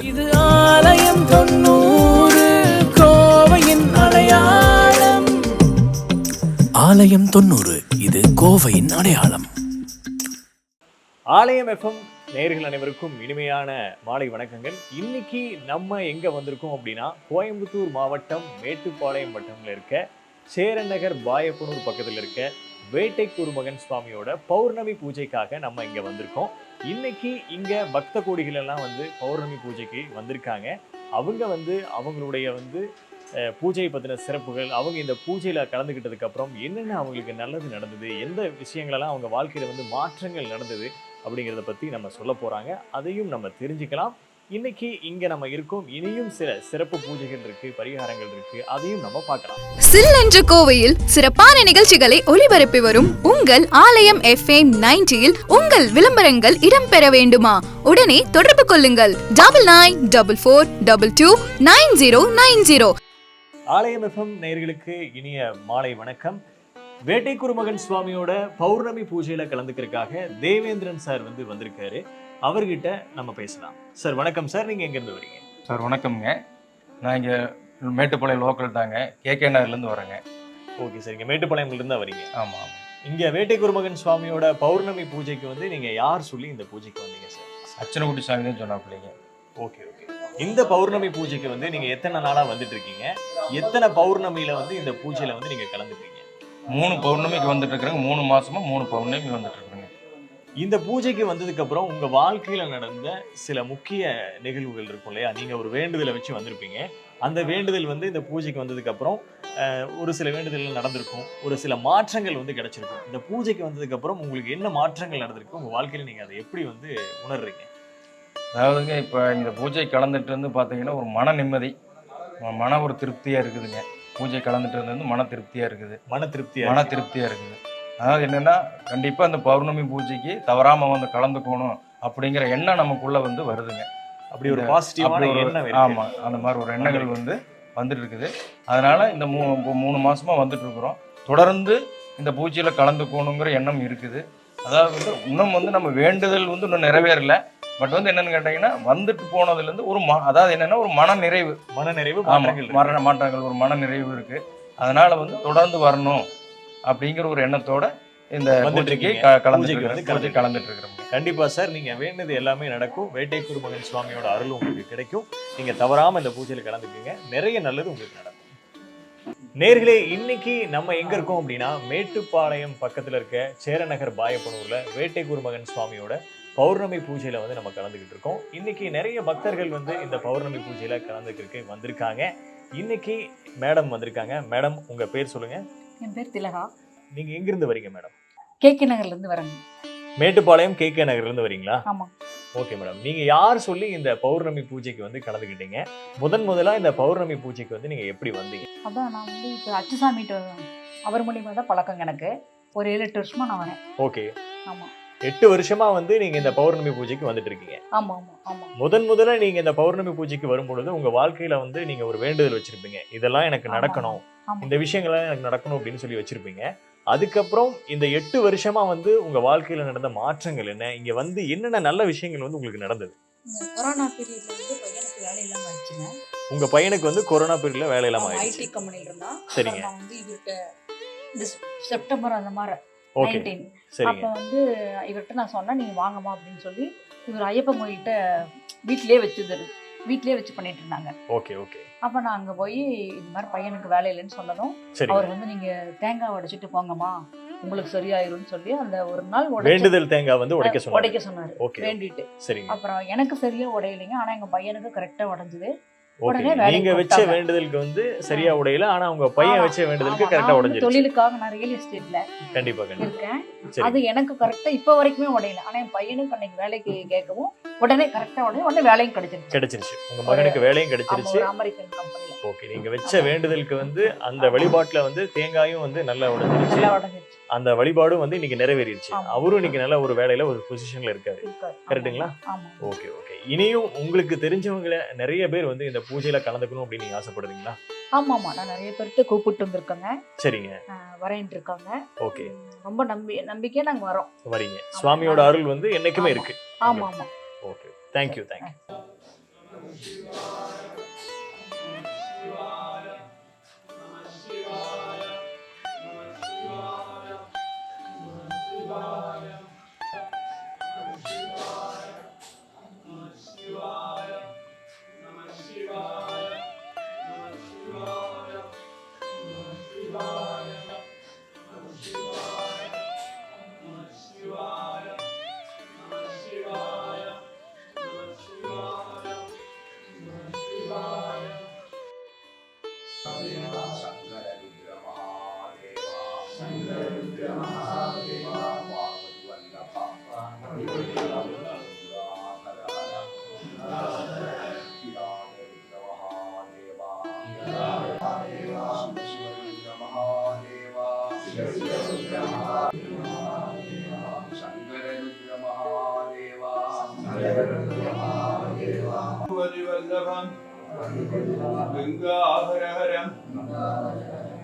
இது ஆலயம் தொண்ணூறு கோவையின் அடையாளம். ஆலயம் தொண்ணூறு இது கோவையின் அடையாளம். ஆலயம் எஃப்எம் நேயர்கள் அனைவருக்கும் இனிமையான மாலை வணக்கங்கள். இன்னைக்கு நம்ம எங்க வந்திருக்கோம் அப்படின்னா கோயம்புத்தூர் மாவட்டம் மேட்டுப்பாளையம் வட்டம்ல இருக்க சேரநகர் பாயப்பனூர் பக்கத்துல இருக்க வேட்டை குருமகன் சுவாமியோட பௌர்ணமி பூஜைக்காக நம்ம இங்கே வந்திருக்கோம். இன்னைக்கு இங்கே பக்த கோடிகள் எல்லாம் வந்து பௌர்ணமி பூஜைக்கு வந்திருக்காங்க. அவங்க வந்து அவங்களுடைய வந்து பூஜையை பற்றின சிறப்புகள் அவங்க இந்த பூஜையில் கலந்துக்கிட்டதுக்கப்புறம் என்னென்ன அவங்களுக்கு நல்லது நடந்தது எந்த விஷயங்களெல்லாம் அவங்க வாழ்க்கையில் வந்து மாற்றங்கள் நடந்தது அப்படிங்கிறத பற்றி நம்ம சொல்ல போகிறாங்க அதையும் நம்ம தெரிஞ்சுக்கலாம். இன்னைக்கு இங்கே நம்ம இருக்கோம். இனியும் சில சிறப்பு பூஜைகள் இருக்கு பரிகாரங்கள் இருக்கு. அதையும் நம்ம பார்க்கலாம். சில்லென்ற கோவையில் சிறப்பான நிகழ்ச்சிகளை ஒளிபரப்பி வரும் உங்கள் ஆலயம் எஃப்எம் நைன்டியில் உங்கள் விளம்பரங்கள் இடம்பெற வேண்டுமா? உடனே தொடர்பு கொள்ளுங்கள். Double nine double four double two nine zero nine zero ஆலயம் எஃப்எம் நேயர்களுக்கு இனிய மாலை வணக்கம். வேட்டை குருமகன் சுவாமியோட பௌர்ணமி பூஜையில கலந்துக்கிறதுக்காக தேவேந்திரன் சார் வந்து வந்திருக்காரு. அவர்கிட்ட நம்ம பேசலாம். சார் வணக்கம் சார். நீங்க எங்க இருந்து வரீங்க? சார் வணக்கம்ங்க. நான் இங்கே மேட்டுப்பாளையம் லோக்கல் தாங்க. கேகே நகர்லேருந்து வரேங்க. ஓகே சரிங்க மேட்டுப்பாளையம்ல இருந்து வரீங்க. ஆமாம் ஆமாம் இங்க வேட்டை குருமகன் சுவாமியோட பௌர்ணமி பூஜைக்கு வந்து நீங்க யார் சொல்லி இந்த பூஜைக்கு வந்தீங்க சார்? அச்சனக்குட்டி சாமி தான் சொன்னாப்பிள்ளைங்க. Okay okay. இந்த பௌர்ணமி பூஜைக்கு வந்து நீங்க எத்தனை நாளா வந்துட்டு இருக்கீங்க? எத்தனை பௌர்ணமியில வந்து இந்த பூஜையில வந்து நீங்க கலந்துப்பீங்க மூணு பௌர்ணமிக்கு வந்துட்டு இருக்கிறேங்க மூணு மாசமா மூணு பௌர்ணமி வந்துட்டு இருக்கிறேங்க இந்த பூஜைக்கு வந்ததுக்கு அப்புறம் உங்க வாழ்க்கையில நடந்த சில முக்கிய நிகழ்வுகள் இருக்கும் இல்லையா? நீங்க ஒரு வேண்டுதலை வச்சு வந்திருப்பீங்க. அந்த வேண்டுதல் வந்து இந்த பூஜைக்கு வந்ததுக்கு அப்புறம் ஒரு சில வேண்டுதல்கள் நடந்திருக்கும். ஒரு சில மாற்றங்கள் வந்து கிடைச்சிருக்கும். இந்த பூஜைக்கு வந்ததுக்கு அப்புறம் உங்களுக்கு என்ன மாற்றங்கள் நடந்திருக்கு? உங்க வாழ்க்கையில நீங்க அதை எப்படி வந்து உணர்றீங்க? அதாவதுங்க இப்போ இந்த பூஜை கலந்துட்டு இருந்து பார்த்தீங்கன்னா ஒரு மன நிம்மதி மன ஒரு திருப்தியாக இருக்குதுங்க. பூஜை கலந்துட்டு வந்து மன திருப்தியாக இருக்குது. மன திருப்தியா மன திருப்தியாக இருக்குது. அதாவது என்னென்னா கண்டிப்பாக அந்த பௌர்ணமி பூஜைக்கு தவறாமல் வந்து கலந்துக்கணும் அப்படிங்கிற எண்ணம் நமக்குள்ளே வந்து வருதுங்க. அப்படி ஒரு பாசிட்டிவான எண்ணம் இருக்கு. ஆமா அந்த மாதிரி ஒரு எண்ணங்கள் வந்து வந்துட்டு இருக்குது. அதனால இந்த மூ மூணு மாசமா வந்துட்டு இருக்கிறோம். தொடர்ந்து இந்த பூஜையில கலந்துக்கணுங்கிற எண்ணம் இருக்குது. அதாவது வந்து இன்னும் வந்து நம்ம வேண்டுதல் வந்து இன்னும் நிறைவேறல. பட் வந்து என்னன்னு கேட்டீங்கன்னா வந்துட்டு போனதுல இருந்து ஒரு ம- அதாவது என்னன்னா ஒரு மன நிறைவு மாற்றங்கள் இருக்கு. மரண மாற்றங்கள் ஒரு மன நிறைவு இருக்கு. அதனால வந்து தொடர்ந்து வரணும் அப்படிங்கிற ஒரு எண்ணத்தோட இந்த வந்துட்டு பூஜைக்கு கலந்துட்டு கலந்துட்டு இருக்கிறோம். கண்டிப்பா சார் நீங்க வேண்டியது எல்லாமே நடக்கும். வேட்டை குருமகன் சுவாமியோட அருள் உங்களுக்கு கிடைக்கும். நீங்க தவறாம இந்த பூஜையில கலந்துக்குங்க. நிறைய நல்லது உங்களுக்கு நடக்கும். நேர்களே இன்னைக்கு நம்ம எங்க இருக்கோம் அப்படின்னா மேட்டுப்பாளையம் பக்கத்துல இருக்க சேரநகர் பாயப்பனூர்ல வேட்டை குருமகன் சுவாமியோட பௌர்ணமி பூஜையில வந்து நம்ம கலந்துக்கிட்டு இருக்கோம். இன்னைக்கு நிறைய பக்தர்கள் வந்து இந்த பௌர்ணமி பூஜையில கலந்துக்கிறதுக்கு வந்திருக்காங்க. இன்னைக்கு மேடம் வந்திருக்காங்க. மேடம் உங்க பேர் சொல்லுங்க. என் பேர் திலகா. நீங்க எங்கிருந்து வரீங்க மேடம்? கேகே நகர்ல இருந்து வரேங்க. மேட்டுப்பாளையம் கே கே நகர்ல இருந்து வரீங்களா? ஆமா. Okay madam. நீங்க யார் சொல்லி இந்த பௌர்ணமி பூஜைக்கு வந்து கலந்துக்கிட்டீங்க? முதன் முதலா இந்த பௌர்ணமி பூஜைக்கு வந்து நீங்க எப்படி வந்தீங்க? அதான் நான் வந்து இப்போ அச்சுசாமிகிட்ட அவர் மூலியமா தான் பழக்கம் எனக்கு. ஒரு ஏழு எட்டு வருஷமா நான் வரேன். ஓகே. ஆமா. எட்டு வருஷமா வந்து நீங்க இந்த பௌர்ணமி பூஜைக்கு வந்துட்டு இருக்கீங்க. ஆமா ஆமா. ஆமா முதன் முதல்ல நீங்க இந்த பௌர்ணமி பூஜைக்கு வரும்பொழுது உங்க வாழ்க்கையில வந்து நீங்க ஒரு வேண்டுதல் வச்சிருப்பீங்க. இதெல்லாம் எனக்கு. நடக்கணும். இந்த விஷயங்கள்லாம் எனக்கு நடக்கணும் அப்படின்னு சொல்லி வச்சிருப்பீங்க. அதுக்கப்புறம் இந்த எட்டு வருஷமா வந்து உங்க வாழ்க்கையில நடந்த மாற்றங்கள் என்ன? இங்க வந்து என்னென்ன நல்ல விஷயங்கள் வந்து உங்களுக்கு நடந்தது? கொரோனா பீரியட்ல வந்து பையனுக்கு வேலை இல்லாம ஆயிடுச்சுங்க. உங்க பையனுக்கு வந்து கொரோனா பீரியட்ல வேலை இல்லாம ஐடி ஆயிடுச்சு. கம்பெனில இருந்தான் சரிங்க. வந்து இவர்கிட்ட இந்த செப்டம்பர் அந்த மாதிரி நைன்டீன் அப்போ வந்து இவர்கிட்ட நான் சொன்னேன் நீங்கள் வாங்கம்மா அப்படின்னு சொல்லி இவர் ஐயப்பன் கோயில்கிட்ட வீட்டிலேயே வச்சுருந்தாரு வீட்டிலேயே வச்சு பண்ணிட்டு இருந்தாங்க. ஓகே ஓகே அப்போ நான் அங்கே போய் இந்த மாதிரி பையனுக்கு வேலை இல்லைன்னு சொன்னதும் சரி அவர் வந்து நீங்க தேங்காய் உடைச்சிட்டு போங்கம்மா உங்களுக்கு சரியாயிரும்னு சொல்லி அந்த ஒரு நாள் வேண்டுதல் தேங்காய் வந்து உடைக்க சொன்னாங்க உடைக்க சொன்னாரு. வேண்டிட்டு. அப்புறம் எனக்கு சரியா உடையலைங்க ஆனா எங்க பையனுக்கு கரெக்டா உடைஞ்சது. நீங்க வச்ச. வேண்டுதலுக்கு வந்து சரியா உடையல. ஆனா உங்க பையன். வச்ச வேண்டுதலுக்கு கரெக்டா உடைஞ்சிருச்சு. தொழிலுக்காக நான் ரியல் எஸ்டேட்ல கண்டிப்பா இருக்கேன். அது எனக்கு கரெக்டா இப்ப வரைக்குமே உடையல. ஆனா என் பையனுக்கு அன்னைக்கு வேலைக்கு கேட்கவும் உடனே கரெக்டா உடனே உடனே வேலையும் கிடைச்சிருச்சு. கிடைச்சிருச்சு. உங்க மகனுக்கு வேலையும் கிடைச்சிருச்சு. அமெரிக்கன் கம்பெனில ஓகே. நீங்க வச்ச வேண்டுதலுக்கு வந்து அந்த வழிபாட்டுல வந்து தேங்காயும் வந்து நல்லா உடைஞ்சிருச்சு. அந்த வழிபாடும் வந்து இன்னைக்கு நிறைவேறிடுச்சு. அவரும் இன்னைக்கு நல்ல ஒரு வேலையில ஒரு பொசிஷன்ல இருக்காரு. கரெக்ட்டுங்களா? Okay okay. இனியும் உங்களுக்கு தெரிஞ்சவங்கள நிறைய பேர் வந்து இந்த பூஜையில கலந்துக்கணும் அப்படின்னு நீங்க ஆசைப்படுறீங்களா? ஆமா ஆமா நான் நிறைய பேர்கிட்ட கூப்பிட்டு வந்திருக்கேங்க. சரிங்க. வரேன்ட்டு இருக்காங்க. ஓகே. ரொம்ப நம்பி நம்பிக்கையா நாங்க வரோம். வரீங்க. சுவாமியோட அருள் வந்து என்னைக்குமே. இருக்கு. ஆமா ஆமா okay thank you thank you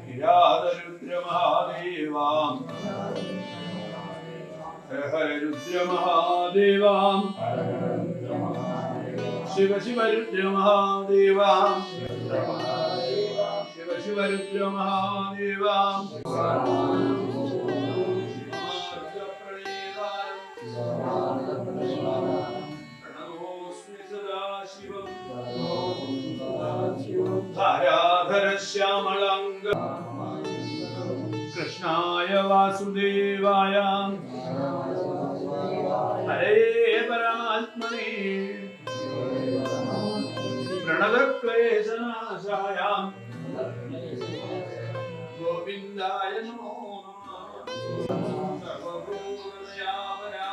किरातरुद्रमहादेवाम् रुद्रमहादेवाम् शिव शिव रुद्रमहादेवाम् शिव शिव रुद्रमहादेवाम् प्रणमोऽस्मि सदा शिवम् धारा श्यामलाङ्ग। कृष्णाय वासुदेवाय। हरे परमात्मने प्रणवक्लेशनाशाय गोविन्दाय नमो नमः। सर्वभूतयावरा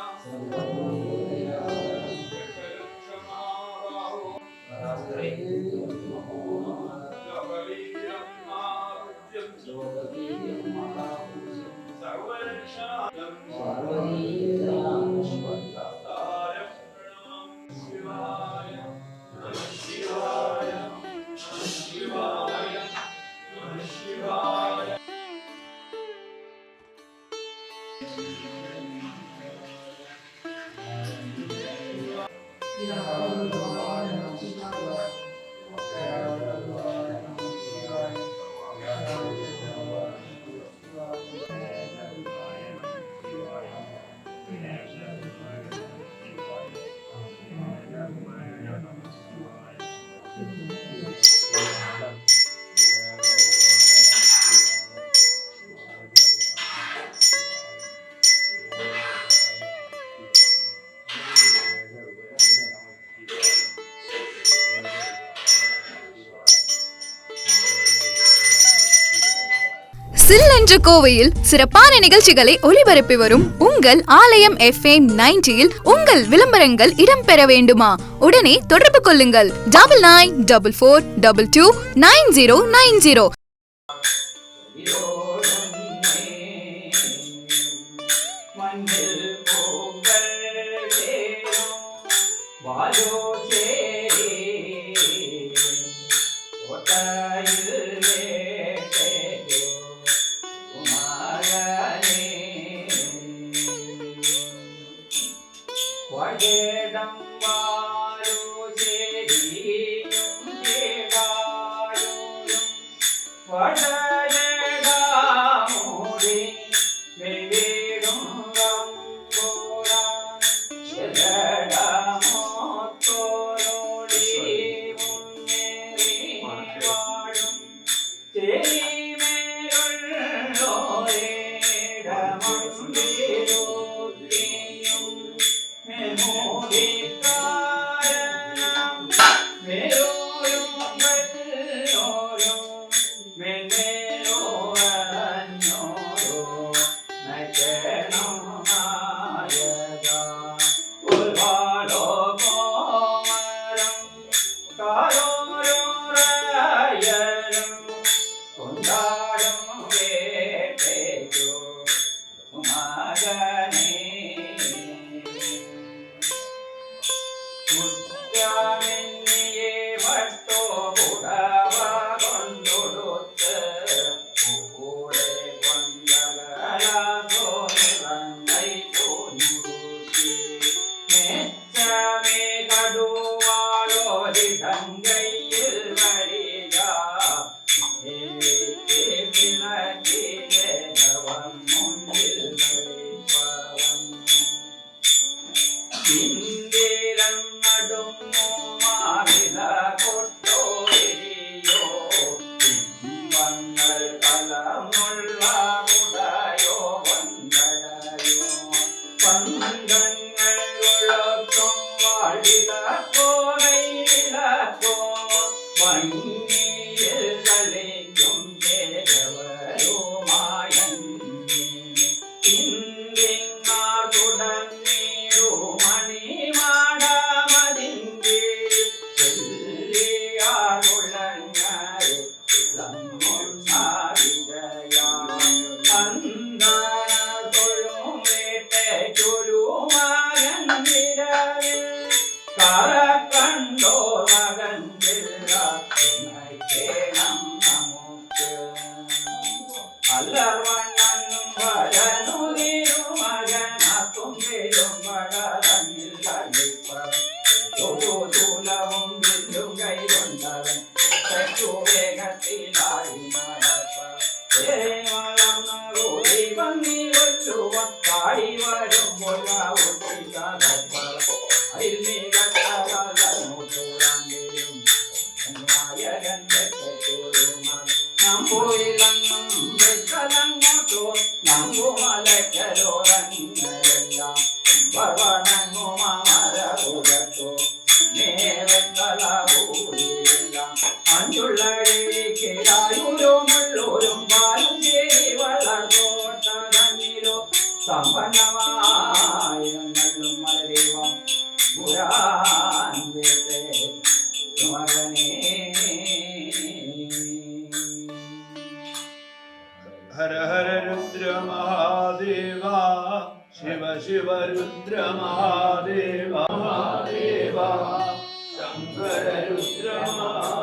இன்று கோவையில் சிறப்பான நிகழ்ச்சிகளை ஒளிபரப்பி வரும் உங்கள் ஆலயம் எஃப்எம் நைன்டியில் உங்கள் விளம்பரங்கள் இடம்பெற வேண்டுமா? உடனே தொடர்பு கொள்ளுங்கள். Double nine double four double two nine zero nine zero. வாழோ Shiv Rudra Mahadev Mahadev Shankar Rudra Mahadev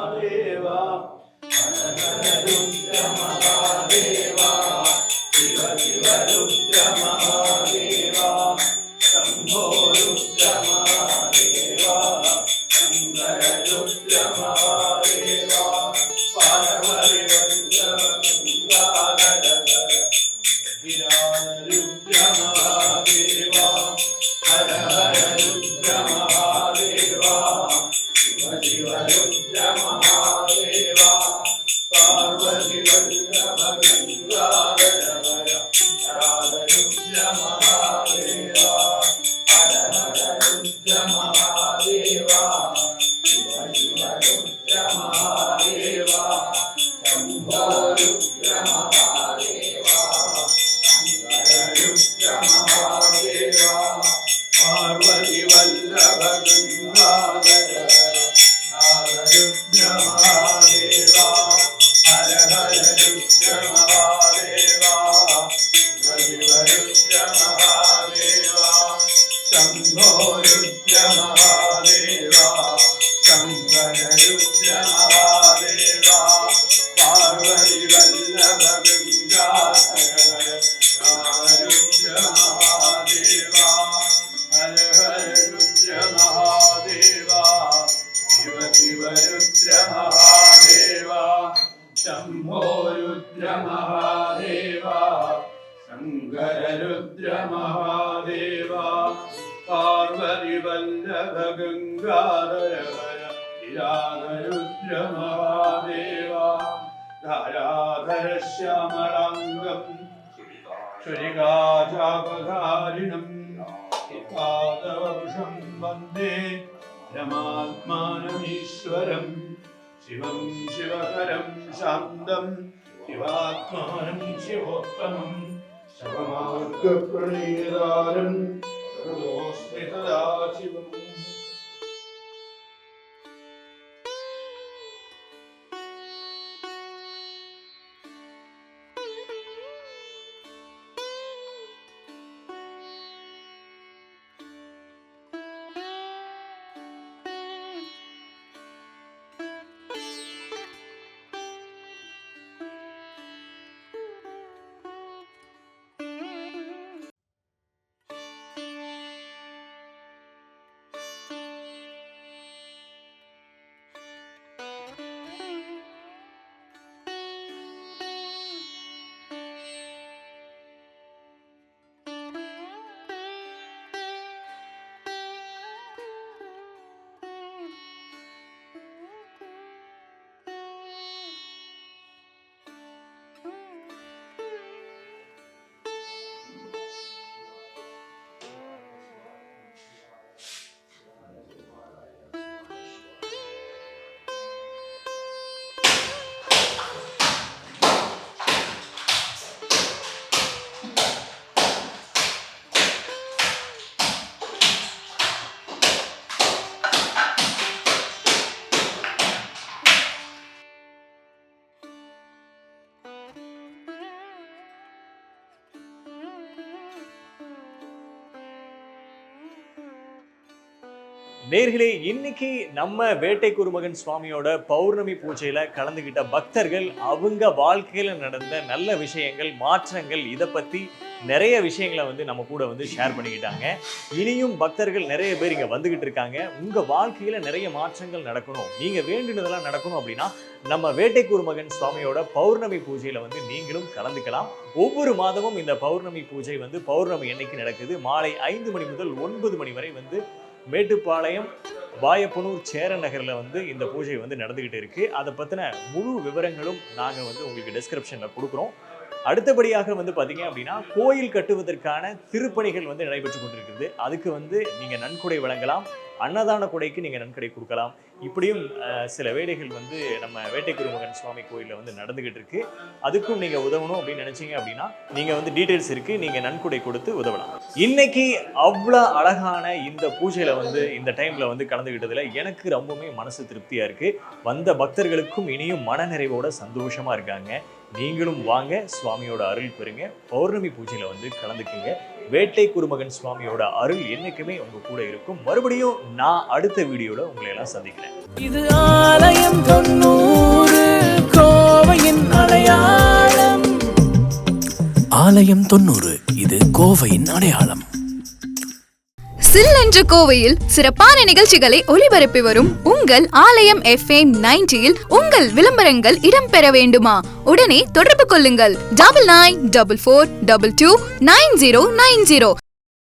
Shambho Rudra Mahadev Shankar Rudra Mahadev Parvati Vallabh Gangadhar Rudra Mahadev धाराधर श्यामलाङ्गम् श्रीगाचापधारिणम् पादवपुषं वन्दे रमात्मानमीश्वरम् ശിവം ശിവകരം ശാന്തം. ശിവാത്മാനം ശിവോത്തമം. ശവമാർഗ പ്രണയതാരം സദാശിവം. நேர்களே இன்னைக்கு நம்ம வேட்டை குருமகன் சுவாமியோட பௌர்ணமி பூஜையில கலந்துகிட்ட பக்தர்கள் அவங்க வாழ்க்கையில நடந்த நல்ல விஷயங்கள் மாற்றங்கள் இதை பத்தி நிறைய விஷயங்களை வந்து நம்ம கூட வந்து ஷேர் பண்ணிக்கிட்டாங்க. இனியும் பக்தர்கள் நிறைய பேர் இங்கே வந்துகிட்டு இருக்காங்க. உங்கள் வாழ்க்கையில் நிறைய மாற்றங்கள் நடக்கணும். நீங்கள் வேண்டினதெல்லாம் நடக்கணும் அப்படின்னா நம்ம வேட்டை குருமகன் சுவாமியோட பௌர்ணமி பூஜையில் வந்து நீங்களும் கலந்துக்கலாம். ஒவ்வொரு மாதமும் இந்த பௌர்ணமி பூஜை வந்து பௌர்ணமி என்னைக்கு நடக்குது. மாலை ஐந்து மணி முதல் ஒன்பது மணி வரை வந்து மேட்டுப்பாளையம் வாயப்பனூர் சேர நகரில் வந்து இந்த பூஜை வந்து நடந்துக்கிட்டு இருக்கு. அதை பற்றின முழு விவரங்களும் நாங்கள் வந்து உங்களுக்கு டிஸ்கிரிப்ஷனில் கொடுக்குறோம். அடுத்தபடியாக வந்து பார்த்தீங்க அப்படின்னா கோயில் கட்டுவதற்கான திருப்பணிகள் வந்து நடைபெற்று கொண்டிருக்கிறது. அதுக்கு வந்து நீங்கள் நன்கொடை வழங்கலாம். அன்னதான கொடைக்கு நீங்கள் நன்கொடை கொடுக்கலாம். இப்படியும் சில வேலைகள் வந்து நம்ம வேட்டைக்குருமகன் சுவாமி கோயிலில் வந்து நடந்துகிட்டு இருக்கு. அதுக்கும் நீங்கள் உதவணும் அப்படின்னு நினச்சிங்க அப்படின்னா நீங்கள் வந்து டீட்டெயில்ஸ் இருக்கு. நீங்கள் நன்கொடை கொடுத்து உதவலாம். இன்னைக்கு அவ்வளோ அழகான இந்த பூஜையில் வந்து இந்த டைமில் வந்து கலந்துக்கிட்டதில் எனக்கு ரொம்பவுமே மனசு திருப்தியாக இருக்குது வந்த பக்தர்களுக்கும் இனியும் மனநிறைவோட சந்தோஷமாக இருக்காங்க. நீங்களும் வாங்க சுவாமியோட அருள் பெறுங்க. பௌர்ணமி பூஜையில வந்து கலந்துக்குங்க. வேட்டை குருமகன் சுவாமியோட அருள் என்னைக்குமே உங்க கூட இருக்கும். மறுபடியும் நான் அடுத்த வீடியோல உங்களை எல்லாம் சந்திக்கிறேன். இது ஆலயம் தொண்ணூறு கோவையின் அடையாளம். ஆலயம் தொண்ணூறு இது கோவையின் அடையாளம். சில்லென்ற கோவையில் சிறப்பான நிகழ்ச்சிகளை ஒளிபரப்பி வரும் உங்கள் ஆலயம் எஃப்எம் நைன்டியில் உங்கள் விளம்பரங்கள் இடம்பெற வேண்டுமா? உடனே தொடர்பு கொள்ளுங்கள். Double nine double four double two nine zero nine zero